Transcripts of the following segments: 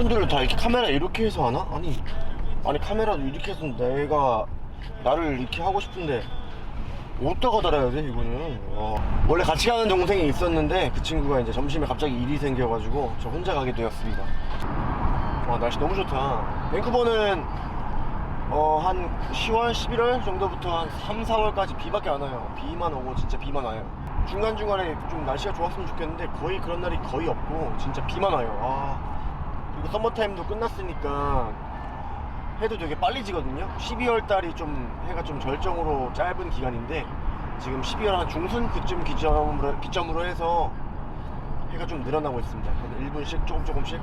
친구들은 다 이렇게 카메라 이렇게 해서 하나? 아니 아니 카메라도 이렇게 해서 내가 나를 이렇게 하고 싶은데 어디다가 달아야 돼 이거는 와. 원래 같이 가는 동생이 있었는데 그 친구가 이제 점심에 갑자기 일이 생겨가지고 저 혼자 가게 되었습니다. 와 날씨 너무 좋다. 밴쿠버는 어 한 10월 11월 정도부터 한 3, 4월까지 비밖에 안 와요. 비만 오고 진짜 비만 와요. 중간중간에 좀 날씨가 좋았으면 좋겠는데 거의 그런 날이 거의 없고 진짜 비만 와요. 아 그리고 서머타임도 끝났으니까 해도 되게 빨리 지거든요. 12월 달이 좀 해가 좀 절정으로 짧은 기간인데 지금 12월 한 중순 그쯤 기점으로, 기점으로 해서 해가 좀 늘어나고 있습니다. 한 1분씩 조금 조금씩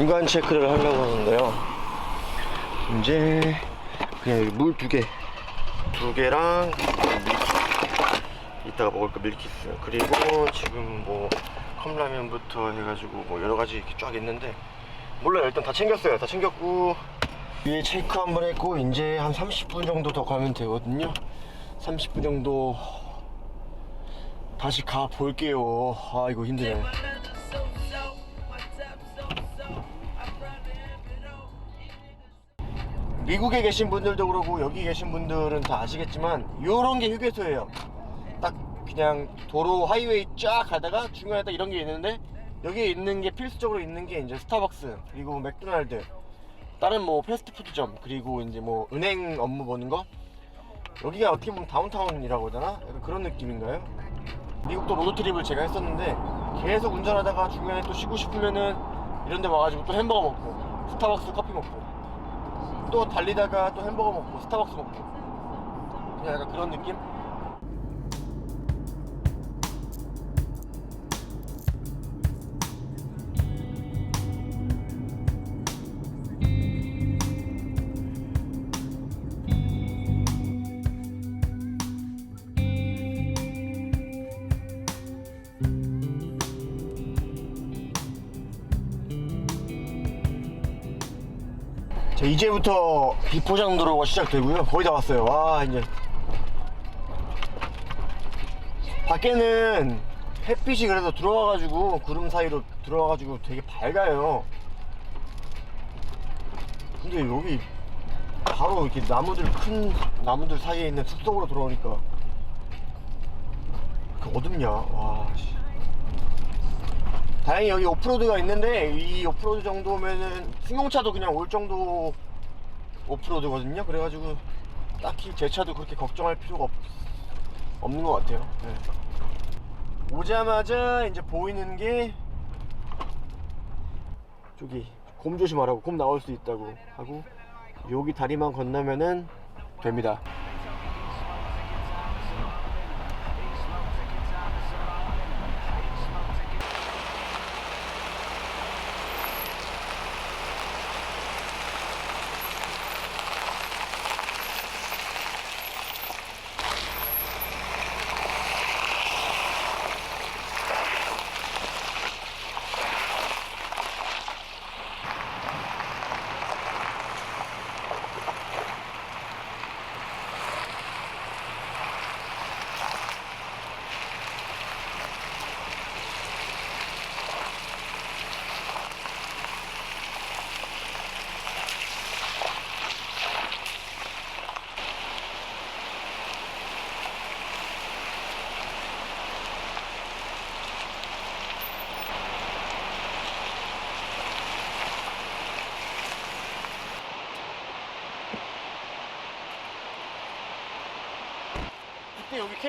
중간 체크를 하려고 하는데요. 이제 그냥 여기 물 두 개, 두 개랑. 이따가 먹을 거 밀키스. 그리고 지금 뭐 컵라면부터 해가지고 뭐 여러 가지 이렇게 쫙 있는데 몰라요. 일단 다 챙겼어요. 다 챙겼고 위에 체크 한 번 했고 이제 한 30분 정도 더 가면 되거든요. 30분 정도 다시 가 볼게요. 아 이거 힘드네. 미국에 계신 분들도 그러고 여기 계신 분들은 다 아시겠지만 요런 게 휴게소예요. 딱 그냥 도로 하이웨이 쫙 가다가 중간에 딱 이런 게 있는데 여기에 있는 게 필수적으로 있는 게 이제 스타벅스 그리고 맥도날드 다른 뭐 패스트푸드점 그리고 이제 뭐 은행 업무 보는 거. 여기가 어떻게 보면 다운타운이라고 하잖아 약간 그런 느낌인가요? 미국도 로드트립을 제가 했었는데 계속 운전하다가 중간에 또 쉬고 싶으면은 이런 데 와가지고 또 햄버거 먹고 스타벅스 커피 먹고 또 달리다가 또 햄버거 먹고 스타벅스 먹고 그냥 약간 그런 느낌? 자, 이제부터 비포장 도로가 시작되고요. 거의 다 왔어요. 와, 이제. 밖에는 햇빛이 그래도 들어와가지고, 구름 사이로 들어와가지고 되게 밝아요. 근데 여기 바로 이렇게 나무들, 큰 나무들 사이에 있는 숲속으로 들어오니까. 그 어둡냐. 와, 씨. 다행히 여기 오프로드가 있는데 이 오프로드 정도면은 승용차도 그냥 올 정도 오프로드거든요. 그래가지고 딱히 제 차도 그렇게 걱정할 필요가 없, 없는 것 같아요. 네. 오자마자 이제 보이는 게 저기 곰 조심하라고 곰 나올 수 있다고 하고 여기 다리만 건너면은 됩니다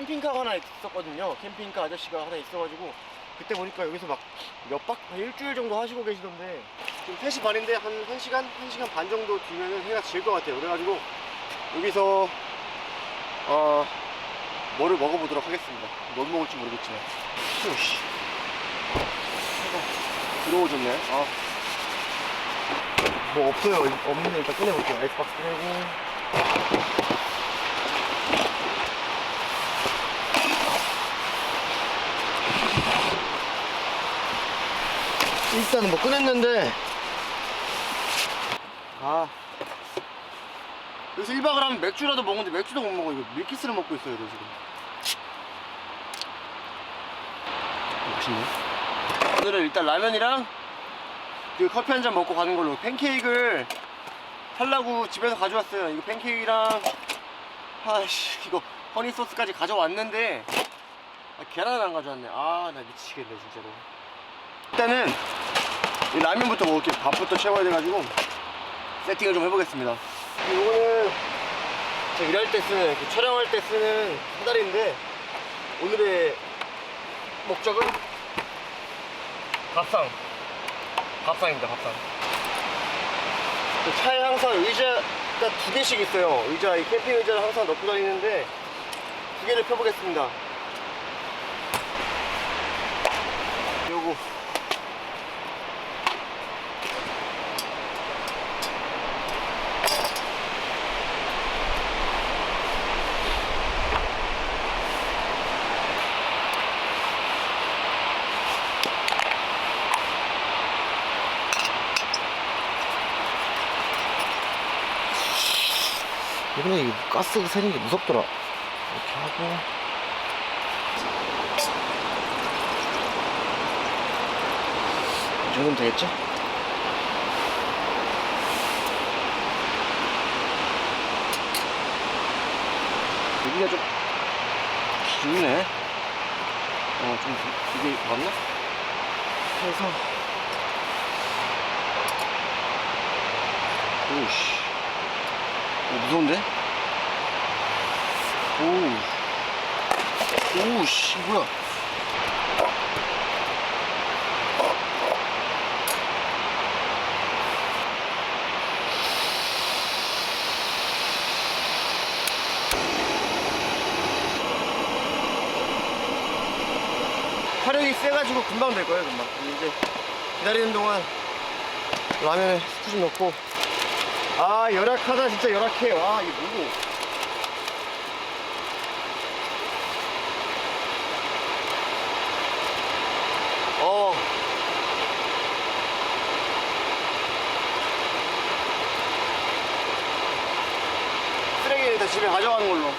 캠핑카가 하나 있었거든요. 캠핑카 아저씨가 하나 있어가지고 그때 보니까 여기서 막 몇 박, 한 일주일 정도 하시고 계시던데 지금 3시 반인데 한 1시간, 1시간 반 정도 뒤면은 해가 질 것 같아요. 그래가지고 여기서 어 뭐를 먹어보도록 하겠습니다. 뭘 먹을지 모르겠지만 휴씨 들어오졌네. 아. 뭐 없어요. 없는데 일단 꺼내볼게요. 아이스박스 꺼내고 일단 뭐 꺼냈는데. 아. 여기서 1박을 하면 맥주라도 먹는데 맥주도 못 먹어. 이거 밀키스를 먹고 있어요 이거 지금. 맛있네. 오늘은 일단 라면이랑 그 커피 한 잔 먹고 가는 걸로. 팬케이크를 살라고 집에서 가져왔어요. 이거 팬케이크랑 아씨 이거 허니 소스까지 가져왔는데 아, 계란을 안 가져왔네. 아 나 미치겠네 진짜로. 일단은 이 라면부터 먹을게요 밥부터 채워야 돼가지고 세팅을 좀 해보겠습니다. 이거는 제가 일할 때 쓰는 그 촬영할 때 쓰는 사다리인데 오늘의 목적은 밥상. 밥상입니다 밥상. 그 차에 항상 의자가 두 개씩 있어요. 의자 이 캠핑 의자를 항상 넣고 다니는데 두 개를 펴보겠습니다 요거 이번에 이 가스 새는 게 무섭더라. 이렇게 하고. 이 정도면 되겠죠? 여기가 좀 기우네. 어 좀 이게 맞나? 해서. 오씨. 오, 무서운데? 오. 오, 씨, 뭐야. 화력이 세가지고 금방 될 거예요, 금방. 이제 기다리는 동안 라면에 스프 좀 넣고 아 열악하다 진짜 열악해. 와 이게 뭐고. 어. 쓰레기는 다 집에 가져가는 걸로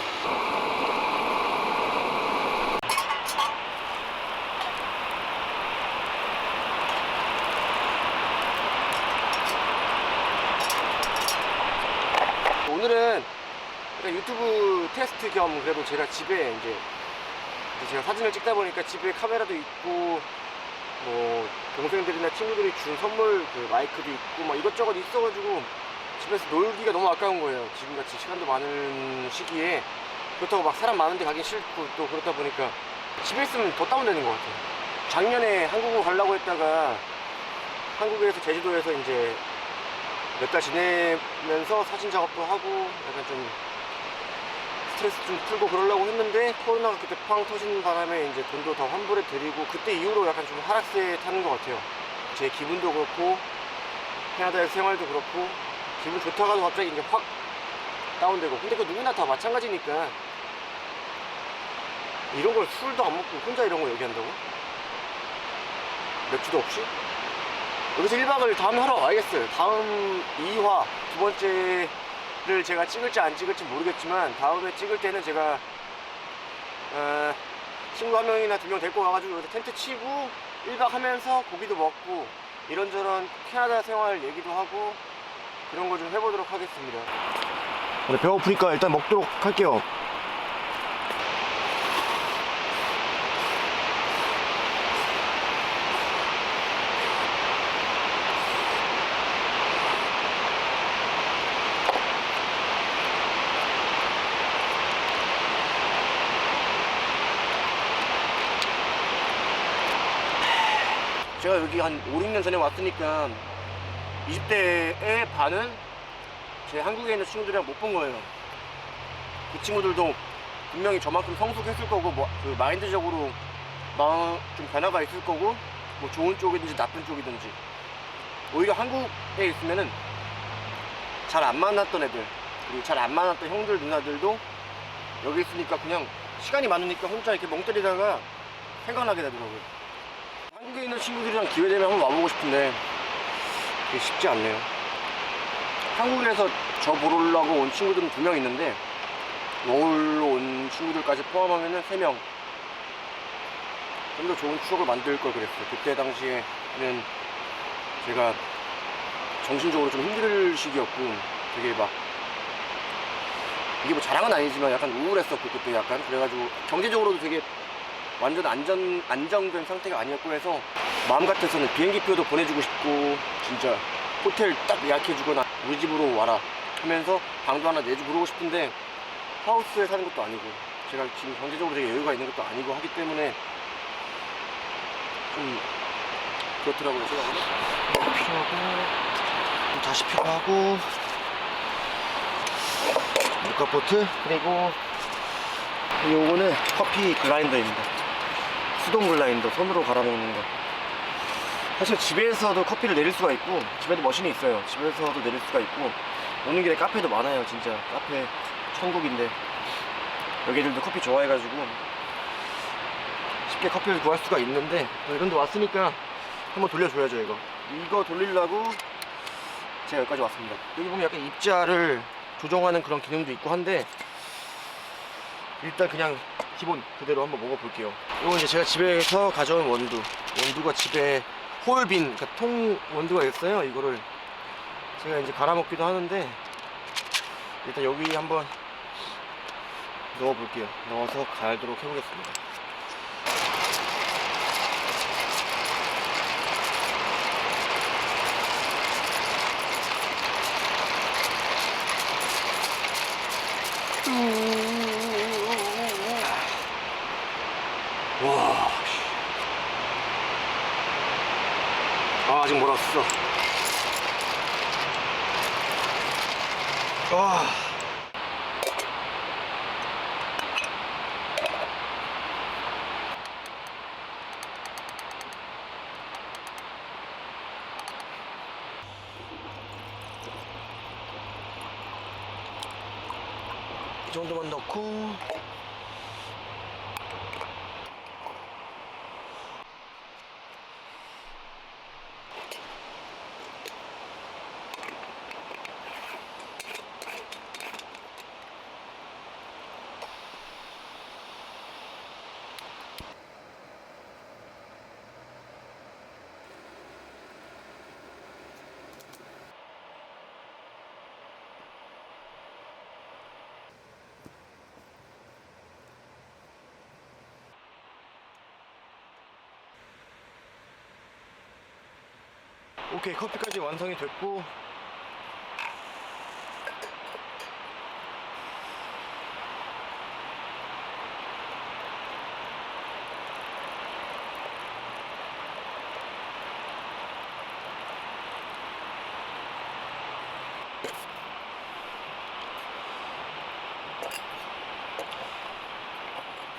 오늘은 약간 유튜브 테스트 겸 그래도 제가 집에 이제 제가 사진을 찍다 보니까 집에 카메라도 있고 뭐 동생들이나 친구들이 준 선물 그 마이크도 있고 막 이것저것 있어가지고 집에서 놀기가 너무 아까운 거예요. 지금같이 시간도 많은 시기에 그렇다고 막 사람 많은데 가기 싫고 또 그렇다 보니까 집에 있으면 더 다운되는 것 같아요. 작년에 한국을 가려고 했다가 한국에서 제주도에서 이제 몇 달 지내면서 사진 작업도 하고 약간 좀 스트레스 좀 풀고 그러려고 했는데 코로나가 그때 팡 터지는 바람에 이제 돈도 더 환불해 드리고 그때 이후로 약간 좀 하락세에 타는 것 같아요. 제 기분도 그렇고 캐나다의 생활도 그렇고 기분 좋다가도 갑자기 이제 확 다운되고 근데 그 누구나 다 마찬가지니까 이런 걸 술도 안 먹고 혼자 이런 거 얘기한다고? 맥주도 없이? 여기서 1박을 다음에 하러 와야겠어요. 다음 2화 두 번째 를 제가 찍을지 안 찍을지 모르겠지만 다음에 찍을 때는 제가 어, 친구 한 명이나 두 명 데리고 와가지고 여기서 텐트 치고 1박 하면서 고기도 먹고 이런저런 캐나다 생활 얘기도 하고 그런 거좀 해보도록 하겠습니다. 배고프니까 일단 먹도록 할게요. 제가 여기 한 5, 6년 전에 왔으니까 20대의 반은 제 한국에 있는 친구들이랑 못 본 거예요. 그 친구들도 분명히 저만큼 성숙했을 거고, 뭐, 그 마인드적으로 마음 좀 변화가 있을 거고, 뭐 좋은 쪽이든지 나쁜 쪽이든지. 오히려 한국에 있으면은 잘 안 만났던 애들, 그리고 잘 안 만났던 형들, 누나들도 여기 있으니까 그냥 시간이 많으니까 혼자 이렇게 멍 때리다가 생각나게 되더라고요. 한국에 있는 친구들이랑 기회 되면 한번 와보고 싶은데 쉽지 않네요. 한국에서 저 보러려고 온 친구들은 두 명 있는데 서울로 온 친구들까지 포함하면은 세 명. 좀 더 좋은 추억을 만들 걸 그랬어요. 그때 당시에는 제가 정신적으로 좀 힘들 시기였고 되게 막 이게 뭐 자랑은 아니지만 약간 우울했었고 그때 약간 그래가지고 경제적으로도 되게 완전 안전 안정된 상태가 아니었고 해서 마음 같아서는 비행기표도 보내주고 싶고 진짜 호텔 딱 예약해주거나 우리 집으로 와라 하면서 방도 하나 내주 부르고 싶은데 하우스에 사는 것도 아니고 제가 지금 경제적으로 되게 여유가 있는 것도 아니고 하기 때문에 좀 그렇더라고요 오늘. 필요하고 또 다시 필요하고 모카포트 그리고 요거는 커피 글라인더입니다 수동 글라인더 손으로 갈아먹는 거. 사실 집에서도 커피를 내릴 수가 있고 집에도 머신이 있어요. 집에서도 내릴 수가 있고 오는 길에 카페도 많아요 진짜. 카페 천국인데. 여기들도 커피 좋아해가지고 쉽게 커피를 구할 수가 있는데 이런 데 왔으니까 한번 돌려줘야죠 이거. 이거 돌리려고 제가 여기까지 왔습니다. 여기 보면 약간 입자를 조정하는 그런 기능도 있고 한데 일단 그냥 기본 그대로 한번 먹어볼게요. 이건 이제 제가 집에서 가져온 원두. 원두가 집에 홀빈 그러니까 통 원두가 있어요 이거를. 제가 이제 갈아 먹기도 하는데 일단 여기 한번 넣어볼게요. 넣어서 갈도록 해보겠습니다 와. 씨. 아, 아직 멀었어. 와. 이 정도만 넣고 오케이 커피까지 완성이 됐고.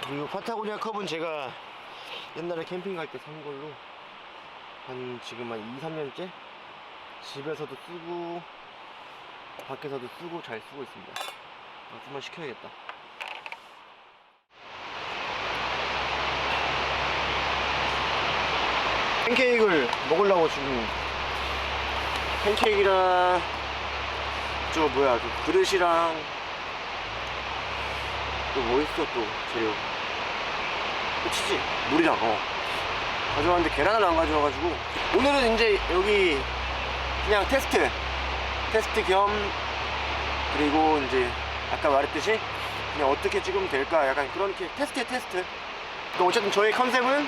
그리고 파타고니아 컵은 제가 옛날에 캠핑 갈 때 산 걸로 한 지금 한 2, 3년째 집에서도 쓰고 밖에서도 쓰고 잘 쓰고 있습니다. 아, 좀만 시켜야겠다. 팬케이크를 먹으려고 지금 팬케이크랑 저 뭐야 그 그릇이랑 또 뭐 있어 또 재료 끝이지 물이랑 어 가져왔는데 계란을 안 가져와가지고 오늘은 이제 여기 그냥 테스트 테스트 겸 그리고 이제 아까 말했듯이 그냥 어떻게 찍으면 될까 약간 그런 테스트에 테스트. 또 어쨌든 저희 컨셉은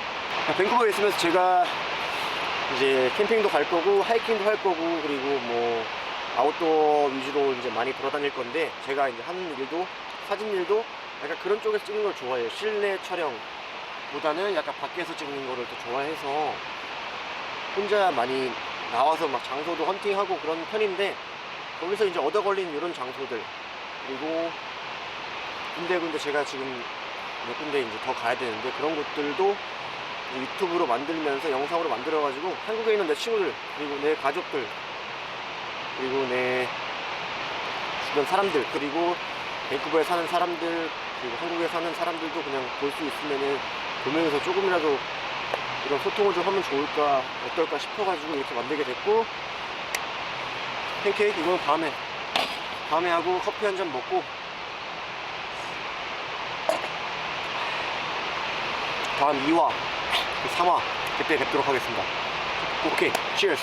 밴쿠버에 있으면서 제가 이제 캠핑도 갈 거고 하이킹도 할 거고 그리고 뭐 아웃도어 위주로 이제 많이 돌아다닐 건데 제가 이제 하는 일도 사진 일도 약간 그런 쪽에서 찍는 걸 좋아해요. 실내 촬영 보다는 약간 밖에서 찍는 거를 더 좋아해서 혼자 많이 나와서 막 장소도 헌팅하고 그런 편인데 거기서 이제 얻어 걸린 이런 장소들. 그리고 군데군데 제가 지금 몇 군데 이제 더 가야 되는데 그런 곳들도 유튜브로 만들면서 영상으로 만들어 가지고 한국에 있는 내 친구들 그리고 내 가족들 그리고 내 주변 사람들 그리고 밴쿠버에 사는 사람들 그리고 한국에 사는 사람들도 그냥 볼 수 있으면은 보면서 조금이라도 이런 소통을 좀 하면 좋을까 어떨까 싶어가지고 이렇게 만들게 됐고 팬케이크 이건 다음에 다음에 하고 커피 한 잔 먹고. 다음 2화 3화 그때 뵙도록 하겠습니다. 오케이 cheers